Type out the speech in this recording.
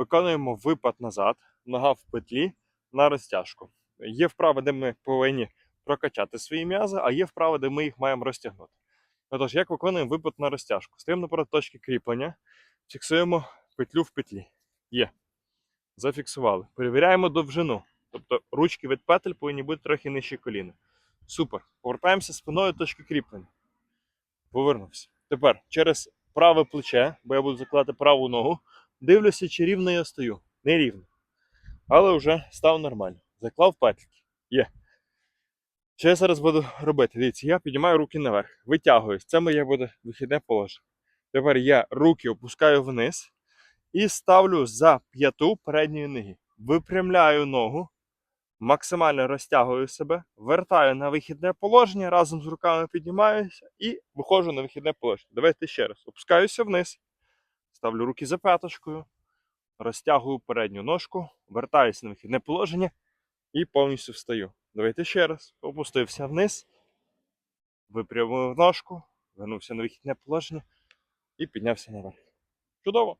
Виконуємо випад назад, нога в петлі на розтяжку. Є вправи, де ми повинні прокачати свої м'язи, а є вправи, де ми їх маємо розтягнути. Отож, як виконуємо випад на розтяжку? Стоїмо напроти точки кріплення, фіксуємо петлю в петлі. Є. Зафіксували. Перевіряємо довжину. Тобто ручки від петель повинні бути трохи нижче коліна. Супер. Повертаємося спиною точки кріплення. Повернувся. Тепер через праве плече, бо я буду закладати праву ногу, дивлюся, чи рівно я стою. Не рівно. Але вже став нормально. Заклав петлики. Є. Що я зараз буду робити? Дивіться, я піднімаю руки наверх, витягуюсь. Це моє буде вихідне положення. Тепер я руки опускаю вниз і ставлю за п'яту передньої ноги. Випрямляю ногу, максимально розтягую себе, вертаю на вихідне положення, разом з руками піднімаюся і виходжу на вихідне положення. Давайте ще раз. Опускаюся вниз, ставлю руки за п'яточкою, розтягую передню ножку, вертаюся на вихідне положення і повністю встаю. Давайте ще раз. Опустився вниз, випрямив ножку, вернувся на вихідне положення і піднявся наверх. Чудово!